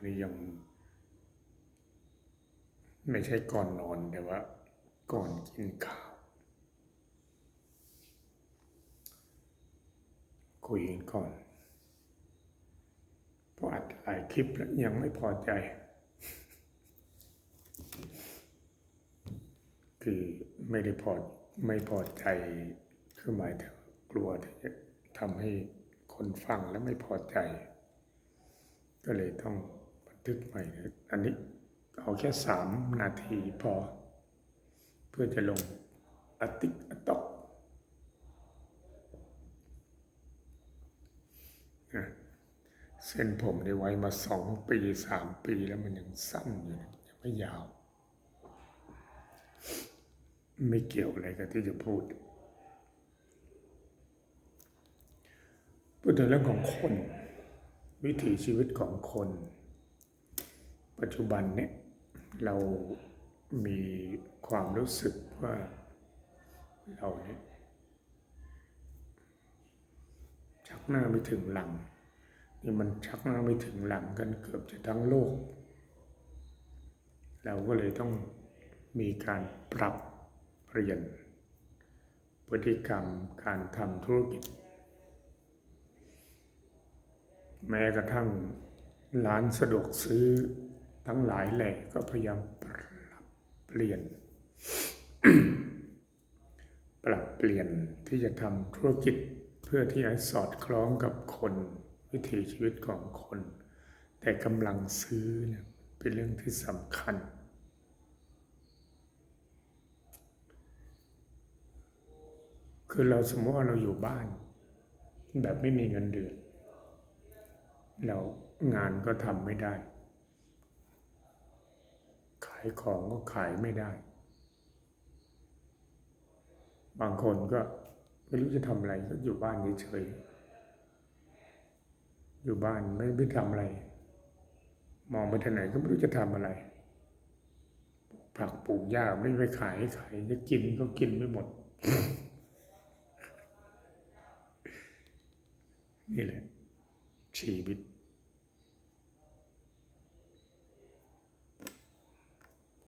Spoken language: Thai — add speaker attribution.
Speaker 1: นนี้ยัง ไม่ใช่ก่อนนอนแต่ว่า ก่อนกินข้าว คุยกันก่อนเพราะอัดหลายคลิปแล้วยังไม่พอใจ คือไม่ได้พอไม่พอใจคือหมายถึงกลัวที่จะทำให้คนฟังแล้วไม่พอใจ ก็เลยต้อง ทึกใหม่อันนี้เอาแค่สามนาทีพอ เพื่อจะลงอติกอตอกเส้นผมได้ไว้มาสองปีสามปีแล้วมันยังสั้นอยู่ยังไม่ยาว ไม่เกี่ยวอะไรกับที่จะพูด พูดถึงเรื่องของคน วิถีชีวิตของคน ปัจจุบันเนี่ยเรามีความรู้สึกว่าเราเนี่ยชักหน้าไม่ถึงหลัง นี่มันชักหน้าไม่ถึงหลังกันเกือบจะทั้งโลก เราก็เลยต้องมีการปรับเปลี่ยน พฤติกรรมการทำธุรกิจ แม้กระทั่งร้านสะดวกซื้อ ทั้งหลายแหล่ก็พยายามปรับเปลี่ยน ปรับเปลี่ยนที่จะทำธุรกิจเพื่อที่ให้สอดคล้องกับคนวิถีชีวิตของคน แต่กำลังซื้อเนี่ยเป็นเรื่องที่สำคัญ คือเราสมมติว่าเราอยู่บ้าน แบบไม่มีเงินเดือน เรางานก็ทำไม่ได้ายของก็ขายไม่ได้ บางคนก็ไม่รู้จะทำอะไรก็อยู่บ้านเฉยๆอยู่บ้านไม่ไม่ทำอะไร มองไปทางไหนก็ไม่รู้จะทำอะไร ผักปลูกหญ้าไม่ไปขายให้ขายจะกินก็กินไม่หมด นี่แหละชีวิต